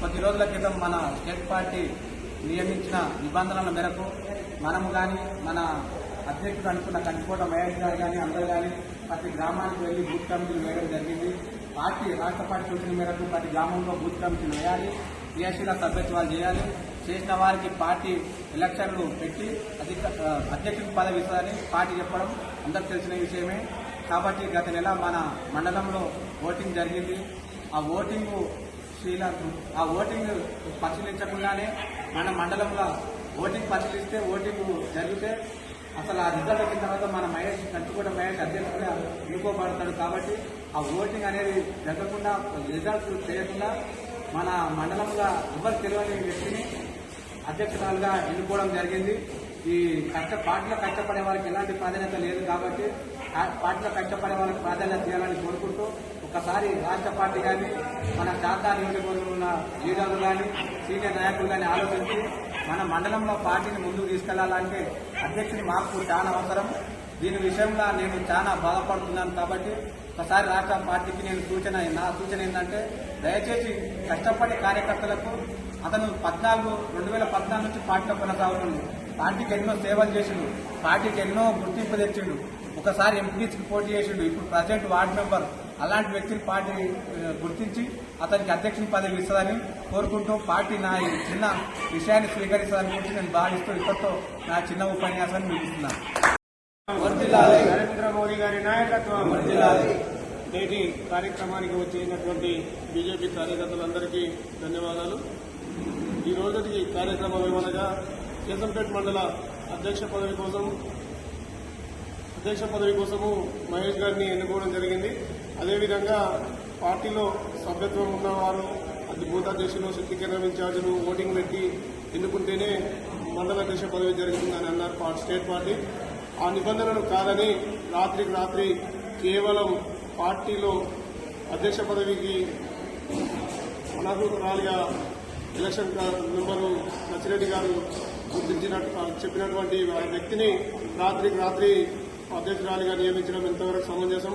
కొద్ది రోజుల క్రితం మన స్టేట్ పార్టీ నియమించిన నిబంధనల మేరకు మనము కానీ మన అధ్యక్షుడు అనుకున్న కంచికోట మహేష్ గారు కానీ అందరూ కానీ ప్రతి గ్రామానికి వెళ్ళి బూత్ కమిటీలు వేయడం జరిగింది. పార్టీ రాష్ట్ర పార్టీ సూచన మేరకు ప్రతి గ్రామంలో బూత్ కమిటీలు వేయాలి. క్రియాశీల సభ్యత్వాలు చేయాలి. చేసిన వారికి పార్టీ ఎలక్షన్లు పెట్టి అధిక ఆ, అధ్యక్షుడి పదవి ఇస్తుందని పార్టీ చెప్పడం అందరికి తెలిసిన విషయమే. కాబట్టి గత నెల మన మండలంలో ఓటింగ్ జరిగింది. ఆ ఓటింగు శ్రీలంక. ఆ ఓటింగ్ పరిశీలించకుండానే మన మండలంలో ఓటింగ్ పరిశీలిస్తే ఓటింగ్ జరిగితే అసలు ఆ రిజల్ట్ వచ్చిన తర్వాత మన మహేష్ కంచుకోట మహేష్ అధ్యక్షుడిగా ఎన్నుకోబడతాడు కాబట్టి ఆ ఓటింగ్ అనేది జరగకుండా రిజల్ట్ చేయకుండా మన మండలంలో ఎవరు తెలియని వ్యక్తిని అధ్యక్షురాలుగా ఎన్నుకోవడం జరిగింది. ఈ కష్ట పార్టీలో కష్టపడే వారికి ఎలాంటి ప్రాధాన్యత లేదు కాబట్టి ఆ పార్టీలో కష్టపడే వాళ్ళకి ప్రాధాన్యత చేయాలని కోరుకుంటూ ఒకసారి రాష్ట్ర పార్టీ కానీ మన శాతా నియోజకవర్గంలో ఉన్న లీడర్లు కానీ సీనియర్ నాయకులు కానీ ఆలోచించి మన మండలంలో పార్టీని ముందుకు తీసుకెళ్ళాలంటే అధ్యక్షుని మాకు చాలా అవసరం. దీని విషయంలో నేను చాలా బాధపడుతున్నాను కాబట్టి ఒకసారి రాష్ట్ర పార్టీకి నేను సూచన నా సూచన ఏంటంటే దయచేసి కష్టపడే కార్యకర్తలకు అతను పద్నాలుగు రెండు వేల పద్నాలుగు నుంచి పార్టీలో కొనసాగుతుంది పార్టీకి ఎన్నో సేవలు చేసిండు. పార్టీకి ఎన్నో గుర్తింపు తెచ్చిండు. ఒకసారి ఎంపీకి పోటీ చేసిండు. ఇప్పుడు ప్రజెంట్ వార్డు మెంబర్ అలాంటి వ్యక్తిని పార్టీ గుర్తించి అతనికి అధ్యక్షుని పదవి ఇస్తుందని కోరుకుంటూ పార్టీ నా ఈ చిన్న విషయాన్ని స్వీకరిస్తుందని గురించి నేను భావిస్తూ ఇప్పటితో నా చిన్న ఉపన్యాసాన్ని ముగిస్తున్నాను నరేంద్ర మోదీ గారి నాయకత్వం. నేటి కార్యక్రమానికి వచ్చినటువంటి బీజేపీ కార్యకర్తలందరికీ ధన్యవాదాలు. ఈ రోజుకి కార్యక్రమం ఏమనగా కేసంపేట మండల అధ్యక్ష పదవి కోసం అధ్యక్ష పదవి కోసము మహేష్ గారిని ఎన్నుకోవడం జరిగింది. అదేవిధంగా పార్టీలో సభ్యత్వం ఉన్నవారు అది భూతాధ్యక్షులు శక్తికరణ ఇన్ఛార్జీలు ఓటింగ్ పెట్టి ఎన్నుకుంటేనే మండల అధ్యక్ష పదవి జరుగుతుందని అన్నారు స్టేట్ పార్టీ. ఆ నిబంధనలు కాదని రాత్రికి రాత్రి కేవలం పార్టీలో అధ్యక్ష పదవికి అనర్హురాలిగా ఎలక్షన్ మెంబరు నచ్చిరెడ్డి గారు గుర్తించినట్టు చెప్పినటువంటి వ్యక్తిని రాత్రికి రాత్రి అధ్యక్షురాలిగా నియమించడం ఎంతవరకు సమంజసం?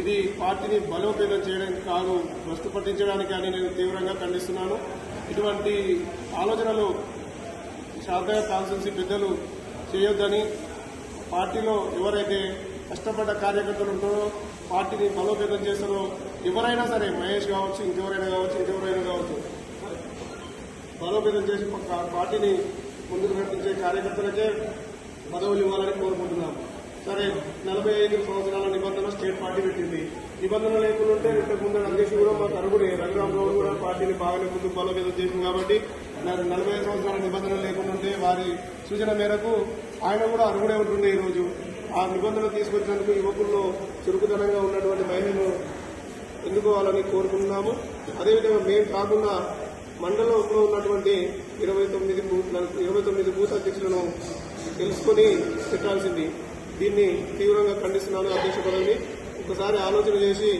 ఇది పార్టీని బలోపేతం చేయడానికి కాదు భ్రష్టు పట్టించడానికి అని నేను తీవ్రంగా ఖండిస్తున్నాను. ఇటువంటి ఆలోచనలు శారదా కాన్స్టిట్యున్సీ పెద్దలు చేయొద్దని పార్టీలో ఎవరైతే కష్టపడ్డ కార్యకర్తలు ఉంటారో పార్టీని బలోపేతం చేస్తారో ఎవరైనా సరే మహేష్ కావచ్చు ఇంకెవరైనా కావచ్చు ఇంకెవరైనా కావచ్చు బలోపేతం చేసి పార్టీని ముందుకు నడిపించే కార్యకర్తలకే పదవులు ఇవ్వాలని కోరుకుంటున్నాము సరే నలభై ఐదు సంవత్సరాల నిబంధన స్టేట్ పార్టీ పెట్టింది. నిబంధన లేకుండా ఉంటే ఇంతకు ముందు అధ్యక్షుడు కూడా మా తరుగుడే రఘురామ్ గౌడ్ కూడా పార్టీని బాగానే ముందు బలోపేతం చేసింది కాబట్టి నలభై ఐదు సంవత్సరాల నిబంధన లేకుండా ఉంటే వారి సూచన మేరకు ఆయన కూడా అరుగుడే ఉంటుండే ఈరోజు. ఆ నిబంధన తీసుకొచ్చినందుకు యువకుల్లో చురుకుదనంగా ఉన్నటువంటి మహిళను ఎందుకోవాలని కోరుకుంటున్నాము. అదేవిధంగా మేము కాకుండా మండలంలో ఉన్నటువంటి ఇరవై తొమ్మిది ఇరవై తొమ్మిది బూత్ అధ్యక్షులను తెలుసుకొని పెట్టాల్సింది. దీన్ని తీవ్రంగా ఖండిస్తున్నాను అధ్యక్ష పదవిని. ఒకసారి ఆలోచన చేసి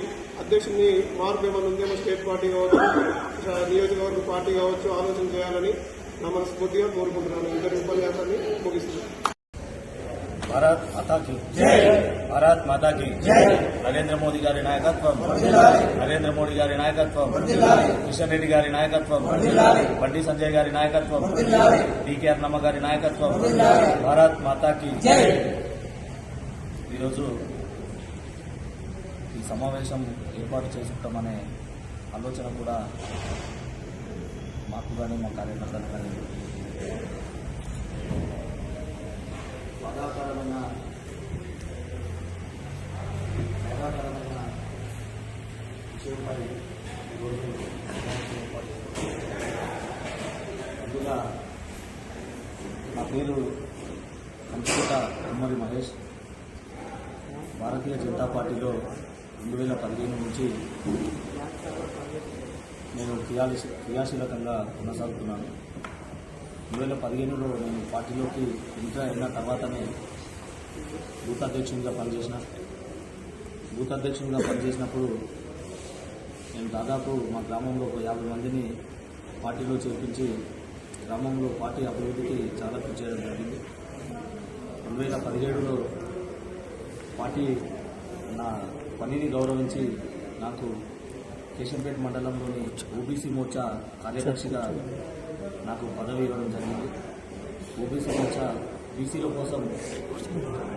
అధ్యక్షుడిని మార్పు ఏమైనా ఉందేమో స్టేట్ పార్టీ కావచ్చు నియోజకవర్గ పార్టీ కావచ్చు ఆలోచన చేయాలని నా మనస్ఫూర్తిగా కోరుకుంటున్నాను. ఇద్దరి ఉపన్యాసాన్ని ముగిస్తున్నాను. భారత్ మాతా కి భారత్ మాతా కి నరేంద్ర మోదీ గారి నాయకత్వం. నరేంద్ర మోడీ గారి నాయకత్వం. కిషన్ రెడ్డి గారి నాయకత్వం. బండి సంజయ్ గారి నాయకత్వం. డికేఆర్ నమ్మ గారి నాయకత్వం. భారత్ మాతా కి ఈరోజు ఈ సమావేశం ఏర్పాటు చేసుకుంటామనే ఆలోచన కూడా మాకు కానీ మా కార్యకర్తలు కానీ బాధాకరమైన బాధాకరమైన విషయంపై ఈరోజు ముందుగా నా పేరు కంచుకోట ఉమ్మడి మహేష్. భారతీయ జనతా పార్టీలో రెండు వేల పదిహేను నుంచి నేను క్రియాశీ క్రియాశీలకంగా కొనసాగుతున్నాను. రెండు వేల పదిహేనులో నేను పార్టీలోకి ఎంటర్ అయిన తర్వాతనే బూత్ అధ్యక్షునిగా పనిచేసిన. బూత్ అధ్యక్షునిగా పనిచేసినప్పుడు నేను దాదాపు మా గ్రామంలో ఒక యాభై మందిని పార్టీలో చేర్పించి గ్రామంలో పార్టీ అభివృద్ధికి చాలా కృషి చేయడం జరిగింది. రెండు వేల పదిహేడులో పార్టీ నా పనిని గౌరవించి నాకు కేశంపేట మండలంలోని ఓబీసీ మోర్చా కార్యదర్శిగా నాకు పదవి ఇవ్వడం జరిగింది. ఓబీసీ మోర్చా బీసీల కోసం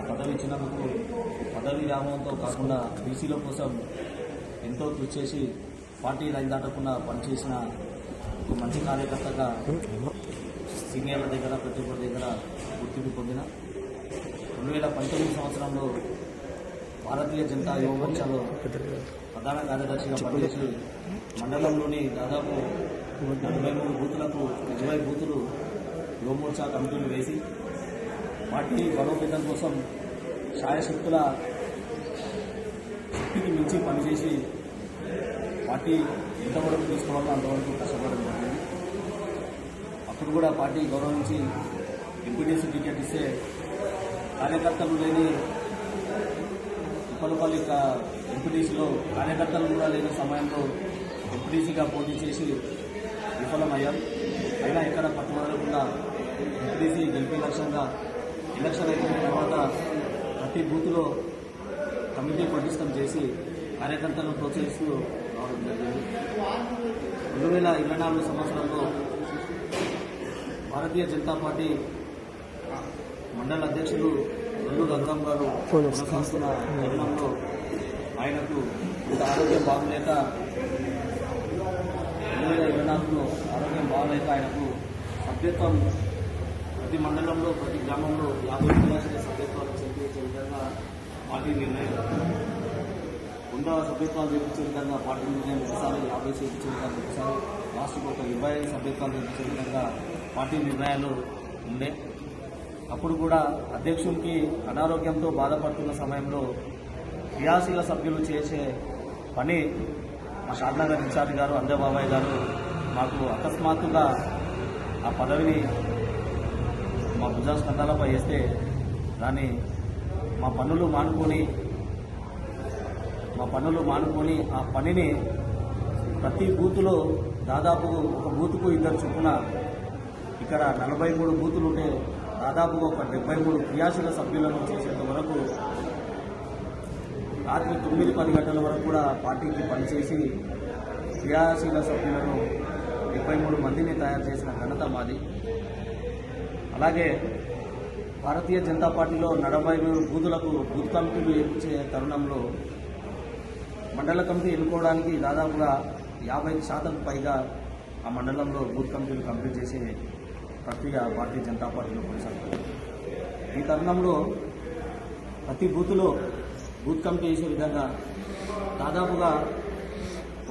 పదవి ఇచ్చినందుకు పదవి రామంతో కాకుండా బీసీల కోసం ఎంతో కృషి చేసి పార్టీ లైన్ దాటకుండా పనిచేసిన ఒక మంచి కార్యకర్తగా సీనియర్ల దగ్గర ప్రతి ఒక్కరి దగ్గర గుర్తింపు పొందిన. రెండు వేల పంతొమ్మిది సంవత్సరంలో భారతీయ జనతా యువ మోర్చాలో ప్రధాన కార్యదర్శిగా పనిచేసి మండలంలోని దాదాపు నలభై మూడు బూతులకు ఇరవై బూతులు యువ మోర్చా కమిటీలు వేసి పార్టీ బలోపేతం కోసం శాయశక్తుల శక్తికి మించి పనిచేసి పార్టీ ఎంతవరకు తీసుకోవాలో అంతవరకు కష్టపడడం జరిగింది. అప్పుడు కూడా పార్టీ గౌరవించి ఎంపీటీసీ టికెట్ ఇస్తే కార్యకర్తలు లేని ఉప్పలపల్లి ఎంపీటీసీలో కార్యకర్తలు కూడా లేని సమయంలో ఎంపీటీసీగా పోటీ చేసి విఫలమయ్యాం అయినా ఎక్కడ పట్టుబడకుండా ఎంపీటీసీ గెలిపే లక్ష్యంగా ఎలక్షన్ అయిపోయిన తర్వాత ప్రతి బూత్లో కమిటీ పటిష్టం చేసి కార్యకర్తలను ప్రోత్సహిస్తూ రావడం జరిగింది. రెండు వేల ఇరవై నాలుగు సంవత్సరంలో భారతీయ జనతా పార్టీ మండల అధ్యక్షులు రెండు రఘురాం గారు కొనసాగుతున్న తరుణంలో ఆయనకు ఇంత ఆరోగ్యం బాగులేక రెండు వేల ఇరవై నాలుగులో ఆరోగ్యం బాగలేక ఆయనకు సభ్యత్వం. ప్రతి మండలంలో ప్రతి గ్రామంలో యాభై క్లాసుల సభ్యత్వాలు చేపించే విధంగా పార్టీ నిర్ణయం. వంద సభ్యత్వాలు చేపించే విధంగా పార్టీ నిర్ణయం ఒకసారి యాభై చేపించే విధంగా ఒకసారి లాస్ట్కి ఒక ఇరవై ఐదు సభ్యత్వాలు చేపించే విధంగా పార్టీ నిర్ణయాలు ఉండే. అప్పుడు కూడా అధ్యక్షునికి అనారోగ్యంతో బాధపడుతున్న సమయంలో క్రియాశీల సభ్యులు చేసే పని మా షాద్నగర్ ఇన్ఛార్జ్ గారు అందేబాబాయ్ గారు మాకు అకస్మాత్తుగా ఆ పదవిని మా భుజాస్కంధాలపై వేస్తే దాన్ని మా పనులు మానుకొని మా పనులు మానుకొని ఆ పనిని ప్రతి బూతులో దాదాపు ఒక బూతుకు ఇద్దరు చొప్పున ఇక్కడ నలభై మూడు బూతులు ఉంటే దాదాపు ఒక డెబ్బై మూడు క్రియాశీల సభ్యులను చేసేంత వరకు రాత్రి తొమ్మిది పది గంటల వరకు కూడా పార్టీకి పనిచేసి క్రియాశీల సభ్యులను డెబ్బై మూడు మందిని తయారు చేసిన ఘనత మాది. అలాగే భారతీయ జనతా పార్టీలో నలభై మూడు బూతులకు బూత్ కమిటీలు ఎక్కించే తరుణంలో మండల కమిటీ ఎన్నుకోవడానికి దాదాపుగా యాభై శాతం పైగా ఆ మండలంలో బూత్ కమిటీలు కంప్లీట్ చేసే ప్రక్రియ భారతీయ జనతా పార్టీలో కొనసాగుతుంది. ఈ తరుణంలో ప్రతి బూత్లో బూత్ కమిటీ వేసే విధంగా దాదాపుగా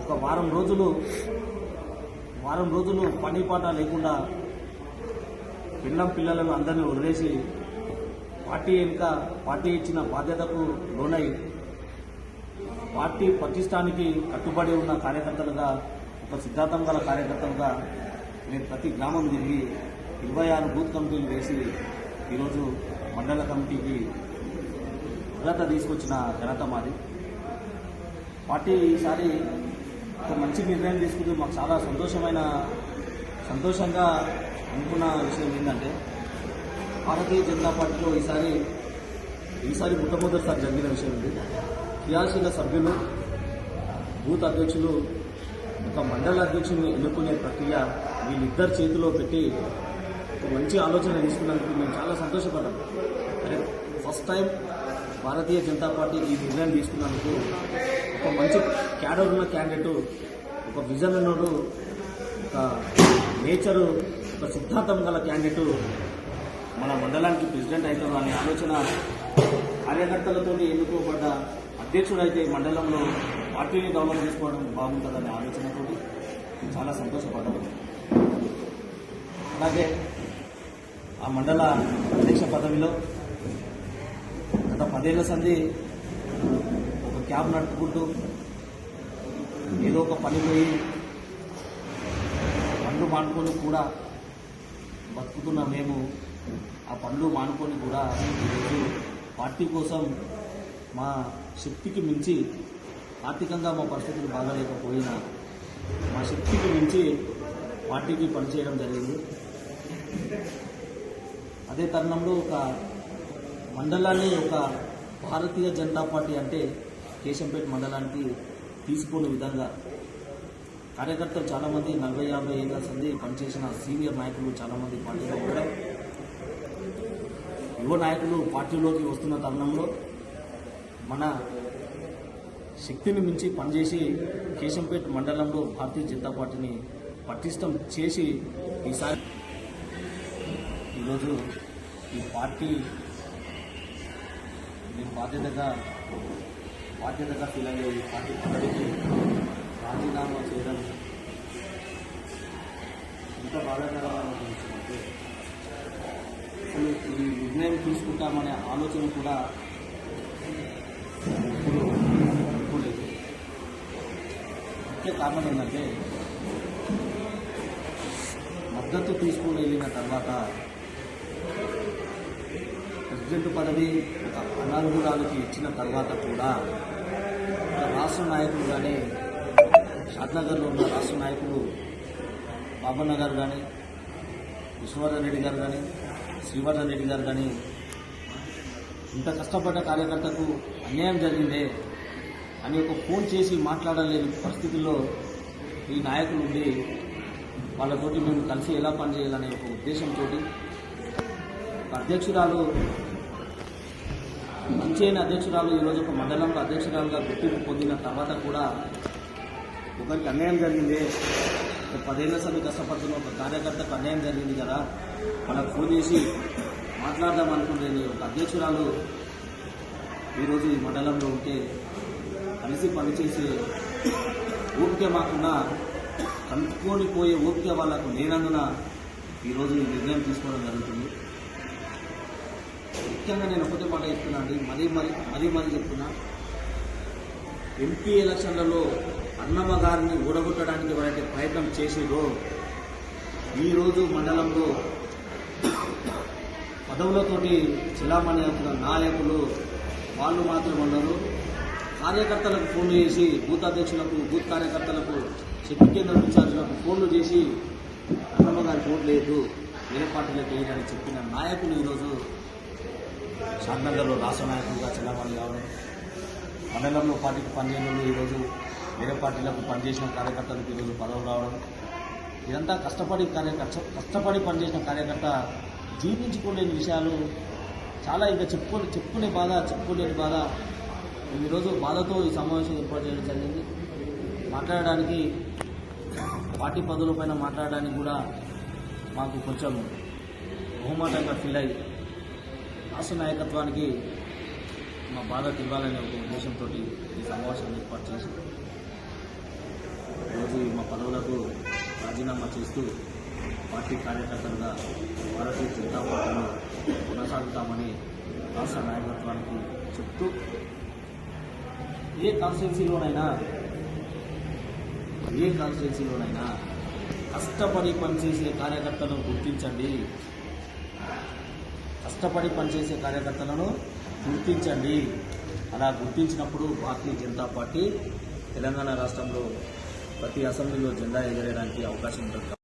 ఒక వారం రోజులు వారం రోజులు పని పాట లేకుండా పిల్లం పిల్లలను అందరినీ వదిలేసి పార్టీ వెనుక పార్టీ ఇచ్చిన బాధ్యతకు లోనై పార్టీ పటిష్టానికి కట్టుబడి ఉన్న కార్యకర్తలుగా ఒక సిద్ధాంతం గల కార్యకర్తలుగా నేను ప్రతి గ్రామం తిరిగి ఇరవై ఆరు బూత్ కమిటీలు వేసి ఈరోజు మండల కమిటీకి ఘనత తీసుకొచ్చిన ఘనత మాది. పార్టీ ఈసారి ఒక మంచి నిర్ణయం తీసుకుంటే మాకు చాలా సంతోషమైన సంతోషంగా అనుకున్న విషయం ఏంటంటే భారతీయ జనతా పార్టీలో ఈసారి ఈసారి మొట్టమొదటిసారి జరిగిన విషయం ఇది. క్రియాశీల సభ్యులు బూత్ అధ్యక్షులు ఒక మండల అధ్యక్షుని ఎన్నుకునే ప్రక్రియ వీళ్ళిద్దరి చేతిలో పెట్టి ఒక మంచి ఆలోచన తీసుకున్నందుకు మేము చాలా సంతోషపడ్డాం. అరే first time Bharatiya Janata party ఈ నిర్ణయం తీసుకున్నందుకు ఒక మంచి క్యాడర్ ఉన్న క్యాండిడేట్ ఒక విజన్ ఉన్నోడు ఒక నేచరు ఒక సిద్ధాంతం గల క్యాండిడేట్ మన మండలానికి ప్రెసిడెంట్ అవుతారు అనే ఆలోచన కార్యకర్తలతో ఎన్నుకోబడ్డ అధ్యక్షుడైతే అయితే మండలంలో పార్టీని డెవలప్ చేసుకోవడం బాగుంటుందనే ఆలోచనతో చాలా సంతోషపడ్డాను అలాగే ఆ మండల అధ్యక్ష పదవిలో గత పదేళ్ళ సంధి ఒక క్యాబ్ నడుపుకుంటూ ఏదో ఒక పని పోయి పండ్లు మానుకొని కూడా బతుకుతున్న మేము ఆ పనులు మానుకొని కూడా ఈరోజు పార్టీ కోసం మా శక్తికి మించి ఆర్థికంగా మా పరిస్థితులు బాగలేకపోయినా మా శక్తికి మించి పార్టీకి పనిచేయడం జరిగింది. అదే తరుణంలో ఒక మండలాన్ని ఒక భారతీయ జనతా పార్టీ అంటే కేశంపేట మండలానికి తీసుకునే విధంగా కార్యకర్తలు చాలామంది నలభై యాభై ఏళ్ళ సంది పనిచేసిన సీనియర్ నాయకులు చాలామంది పార్టీలో ఉండడం యువ నాయకులు పార్టీలోకి వస్తున్న తరుణంలో మన శక్తిని మించి పనిచేసి కేశంపేట మండలంలో భారతీయ జనతా పార్టీని పటిష్టం చేసి ఈసారి ఈరోజు ఈ పార్టీ నేను బాధ్యతగా బాధ్యతగా ఫీల్ అయ్యే ఈ పార్టీ పదవికి రాజీనామా చేయడం ఎంత బాధాకరమైన అంటే అసలు ఈ నిర్ణయం తీసుకుంటామనే ఆలోచన కూడా ఇప్పుడు అనుకోలేదు ముఖ్య కారణం ఏంటంటే మద్దతు తీసుకుని వెళ్ళిన తర్వాత పదవి ఒక అనర్హురాలకి ఇచ్చిన తర్వాత కూడా ఒక రాష్ట్ర నాయకులు కానీ షాద్నగర్లో ఉన్న రాష్ట్ర నాయకులు బాబన్న గారు కానీ విశ్వవర్ధన్ రెడ్డి గారు కానీ శ్రీవర్ధన్ రెడ్డి గారు కానీ ఇంత కష్టపడ్డ కార్యకర్తకు అన్యాయం జరిగిందే అని ఒక ఫోన్ చేసి మాట్లాడలేని పరిస్థితుల్లో ఈ నాయకులు ఉండి వాళ్ళతోటి మేము కలిసి ఎలా పనిచేయాలనే ఒక ఉద్దేశంతో అధ్యక్షురాలు మంచి అయిన అధ్యక్షురాలు ఈరోజు ఒక మండలంలో అధ్యక్షురాలుగా గుర్తింపు పొందిన తర్వాత కూడా ఒకరికి అన్యాయం జరిగింది. ఒక పదేళ్ళ సంది కష్టపడుతున్న ఒక కార్యకర్తకు అన్యాయం జరిగింది కదా. మనకు ఫోన్ చేసి మాట్లాడదాం అనుకుంటే ఒక అధ్యక్షురాలు ఈరోజు ఈ మండలంలో ఉంటే కలిసి పనిచేసే ఓపిక మాకున్నా కనుక్కొని పోయే ఓపిక వాళ్ళకు లేనందున ఈరోజు ఈ నిర్ణయం తీసుకోవడం జరుగుతుంది. ముఖ్యంగా నేను ఒకటే మాట చెప్తున్నా అండి. మరీ మరీ మరీ మరీ చెప్తున్నా. ఎంపీ ఎలక్షన్లలో అన్నమ్మ గారిని ఊడగొట్టడానికి ఎవరైతే ప్రయత్నం చేసిరో ఈరోజు మండలంలో పదవులతోటి చిలామణి అవుతున్న నాయకులు వాళ్ళు మాత్రం ఉండరు. కార్యకర్తలకు ఫోన్లు చేసి బూత్ అధ్యక్షులకు బూత్ కార్యకర్తలకు శక్తి కేంద్రం ఇన్ఛార్జులకు ఫోన్లు చేసి అన్నమ్మ గారికి లేదు వేరే పార్టీలకు వేయడానికి చెప్పిన నాయకులు ఈరోజు షాద్నగర్లో రాష్ట్ర నాయకులుగా చిన్నవాళ్ళు కావడం మండలంలో పార్టీకి పనిచేయడంలో ఈరోజు వేరే పార్టీలకు పనిచేసిన కార్యకర్తలకు ఈరోజు పదవులు రావడం ఇదంతా కష్టపడి కార్యకర్త కష్టపడి పనిచేసిన కార్యకర్త జీర్ణించుకోలేని విషయాలు చాలా ఇంకా చెప్పుకో చెప్పుకునే బాధ చెప్పుకోలేని బాధ. ఈరోజు బాధతో ఈ సమావేశం ఏర్పాటు చేయడం జరిగింది. మాట్లాడడానికి పార్టీ పదవుల పైన మాట్లాడడానికి కూడా మాకు కొంచెం బహుమాటంగా ఫీల్ అయ్యి రాష్ట్ర నాయకత్వానికి మా బాధ తెలియాలనే ఒక ఉద్దేశంతో ఈ సమావేశాన్ని ఏర్పాటు చేసి ఈరోజు మా పదవులకు రాజీనామా చేస్తూ పార్టీ కార్యకర్తలుగా భారతీయ జనతా పార్టీలో కొనసాగుతామని రాష్ట్ర నాయకత్వానికి చెప్తూ ఏ కాన్స్టిట్యున్సీలోనైనా ఏ కాన్స్టిట్యున్సీలోనైనా కష్టపడి పనిచేసే కార్యకర్తలను గుర్తించండి. కష్టపడి పనిచేసే కార్యకర్తలను గుర్తించండి. అలా గుర్తించినప్పుడు భారతీయ జనతా పార్టీ తెలంగాణ రాష్ట్రంలో ప్రతి అసెంబ్లీలో జెండా ఎగరేయడానికి అవకాశం ఉంటుంది.